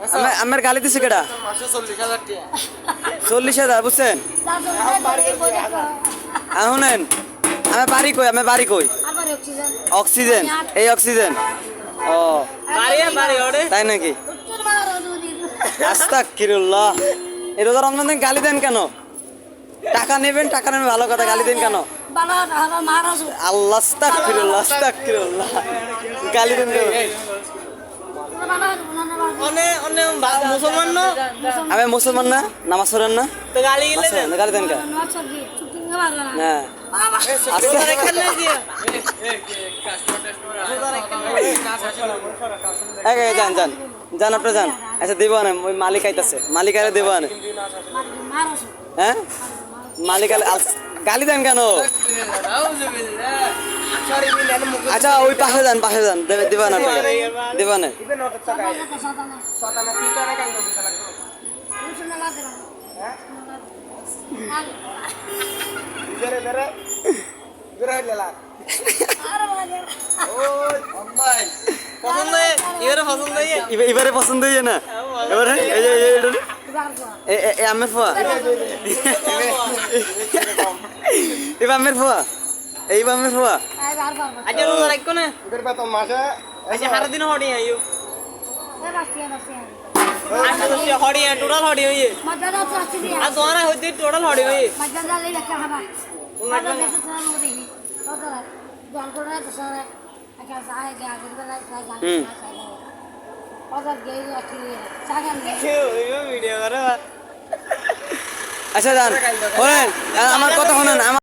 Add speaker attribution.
Speaker 1: আমে- আমার গালি দিছে কেডা?
Speaker 2: চল্লিশ হাজার
Speaker 1: বুঝছেন? শুনেন আমি বাড়ি কই? আমি বাড়ি কই?
Speaker 3: অক্সিজেন
Speaker 1: এই অক্সিজেন। ও। তাই নাকি? আস্তাক কিরুল্লাহ এই রোজা রমজান দিন গালি দেন কেন? টাকা নেবেন টাকা নেবেন ভালো কথা গালি দেন কেন? আল্লাহ আস্তাক কিরুল্লাহ আস্তাক কিরুল্লাহ গালি দেন কেন?
Speaker 4: মুসলমান না?
Speaker 1: আমি মুসলমান না নামাজ পড়েন না।
Speaker 4: তো গালি গেলে
Speaker 1: আচ্ছা, গালি দেন কেন হ্যাঁ। আচ্ছা। এক যান যান। যান আপনি যান। আচ্ছা দেবো না ওই মালিক আইতাছে। মালিক আরে দেবো না হ্যাঁ? মালিক গালি দেন কেন? আচ্ছা ওই পাশে যান পাশে যান। দেবে না দেবা না।
Speaker 4: এবারে পছন্দ
Speaker 1: হইছে না? এবারে আমের ফোয়া। এবার আমের ফোয়া। এই আমের ফোয়া
Speaker 4: আজ রোজা রাখো না?
Speaker 2: এদের বেতন মাসে?
Speaker 4: আজ হারা দিন হড়ি আইও আচ্ছা তো সে হড়ি টোটাল হড়ি হইয়ে আর তোমারা হইতে টোটাল হড়ি হইয়ে
Speaker 1: আচ্ছা যান আমার কথা শোনেন আমার